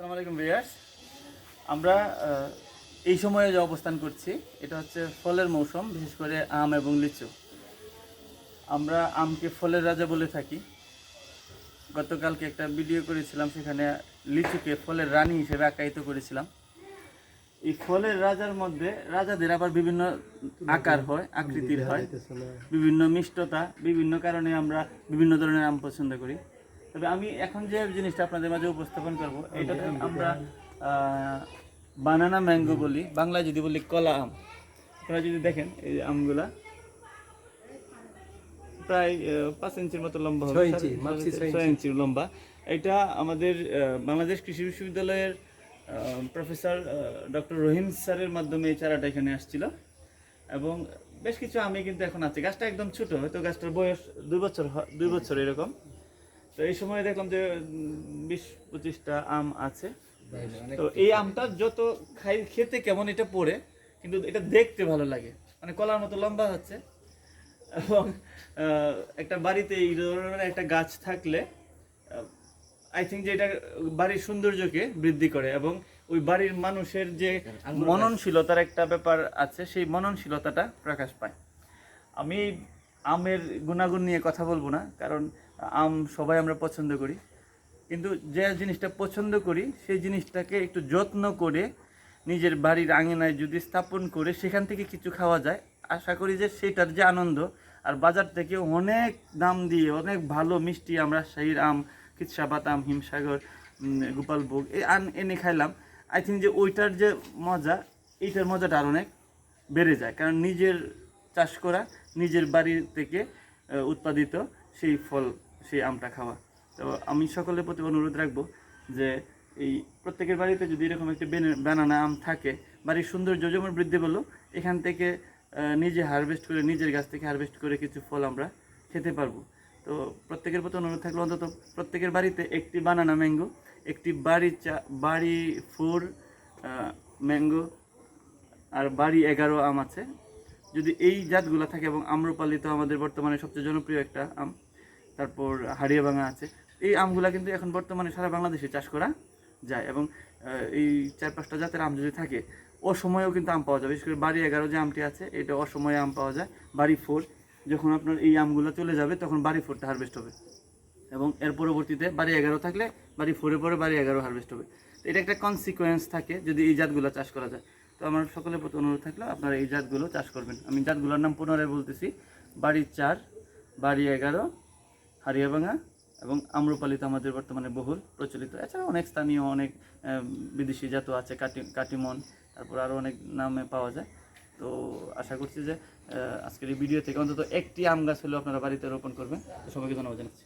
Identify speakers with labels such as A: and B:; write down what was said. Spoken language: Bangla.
A: আসসালামু আলাইকুম ভিয়ার্স আমরা এই সময়ে যে অবস্থান করছি এটা হচ্ছে ফলের মৌসুম বিশেষ করে আম এবং লিচু। আমরা আমকে ফলের রাজা বলে থাকি। গতকালকে একটা ভিডিও করেছিলাম সেখানে লিচুকে ফলের রানী হিসেবে আখ্যায়িত করেছিলাম। এই ফলের রাজার মধ্যে রাজাদের আবার বিভিন্ন আকার হয় আকৃতির হয়। বিভিন্ন মিষ্টতা বিভিন্ন কারণে আমরা বিভিন্ন ধরনের আম পছন্দ করি। তবে আমি এখন যে জিনিসটা আপনাদের মাঝে উপস্থাপন করব এটাতে আমরা বানানা ম্যাঙ্গো বলি বাংলায় যদি বলি কলা আম আপনারা যদি দেখেন এই যে আমগুলা প্রায় পাঁচ ইঞ্চির মতো লম্বা হবে
B: ছয়
A: ইঞ্চির লম্বা। এটা আমাদের বাংলাদেশ কৃষি বিশ্ববিদ্যালয়ের প্রফেসর ডক্টর রহিম স্যারের মাধ্যমে এই চারাটা এখানে আসছিল। এবং বেশ কিছু আমি কিন্তু এখন আছে। গাছটা একদম ছোট হয়তো গাছটার বয়স দুই বছর দুই বছর এরকম। তো এই সময় দেখলাম যে বিশ পঁচিশটা আম আছে। তো এই আমটা যত খাই খেতে কেমন এটা পড়ে কিন্তু এটা দেখতে ভালো লাগে। মানে কলার মতো লম্বা হচ্ছে। এবং একটা বাড়িতে এই ধরনের একটা গাছ থাকলে আই থিঙ্ক যে এটা বাড়ির সৌন্দর্যকে বৃদ্ধি করে এবং ওই বাড়ির মানুষের যে মননশীলতার একটা ব্যাপার আছে সেই মননশীলতাটা প্রকাশ পায়। আমি আমের গুণাগুণ নিয়ে কথা বলব না কারণ আম সবাই আমরা পছন্দ করি। কিন্তু যে জিনিসটা পছন্দ করি, সেই জিনিসটাকে একটু যত্ন করে নিজের বাড়ির আঙিনায় যদি স্থাপন করে সেখান থেকে কিছু খাওয়া যায়, আশা করি যে সেটার যে আনন্দ আর বাজার থেকে অনেক দাম দিয়ে অনেক ভালো মিষ্টি আমরা শাহির আম কিৎসাবাত আম, হিমসাগর গোপালভোগ, এই আন এনে খাইলাম। আই থিঙ্ক যে ওইটার যে মজা, এইটার মজাটা আর অনেক বেড়ে যায়। কারণ নিজের চাষ করা, নিজের বাড়ি থেকে উৎপাদিত সেই ফল। সেই আমটা খাওয়া। তো আমি সকলের প্রতি অনুরোধ রাখব যে এই প্রত্যেকের বাড়িতে যদি এরকম একটি বানানা আম থাকে, বাড়ির সৌন্দর্য যেমন বৃদ্ধি পেল, এখান থেকে নিজে হারভেস্ট করে, নিজের গাছ থেকে হারভেস্ট করে কিছু ফল আমরা খেতে পারব। তো প্রত্যেকের প্রতি অনুরোধ থাকল অন্তত প্রত্যেকের বাড়িতে একটি বানানা ম্যাঙ্গো একটি বাড়ি চা, বাড়ি ফোর ম্যাঙ্গো আর বাড়ি এগারো আম আছে। যদি এই জাতগুলো থাকে এবং আম্রপালি তো আমাদের বর্তমানে সবচেয়ে জনপ্রিয় একটা আম তারপর হাড়িয়া ভাঙা আছে। এই আমগুলা কিন্তু এখন বর্তমানে সারা বাংলাদেশে চাষ করা যায় এবং এই চার পাঁচটা জাতের আম যদি থাকে, অসময়েও কিন্তু আম পাওয়া যায়। বিশেষ করে বাড়ি এগারো যে আমটি আছে, এটা অসময়ে আম পাওয়া যায়। বাড়ি ফোর, যখন আপনার এই আমগুলো চলে যাবে, তখন বাড়ি ফোরটা হারভেস্ট হবে। এবং এর পরবর্তীতে বাড়ি এগারো থাকলে বাড়ি ফোরে পরে বাড়ি এগারো হারভেস্ট হবে। এটা একটা কনসিকোয়েন্স থাকে যদি এই জাতগুলো চাষ করা যায়। তো আমার সকলের প্রতি অনুরোধ থাকলে, আপনারা এই জাতগুলো চাষ করবেন। আমি জাতগুলোর নাম পুনরায় বলতেছি, বাড়ি চার, বাড়ি এগারো হারিয়াভাঙা এবং আম্রপালিত আমাদের বর্তমানে বহুল প্রচলিত। এছাড়া অনেক স্থানীয়, অনেক বিদেশি জাত আছে, কাটি, কাটিমন, তারপর আরও অনেক নামে পাওয়া যায়। তো আশা করছি যে আজকের এই ভিডিও থেকে অন্তত একটি আম গাছ হলেও আপনারা বাড়িতে রোপণ করবেন। সবাইকে ধন্যবাদ জানাচ্ছি।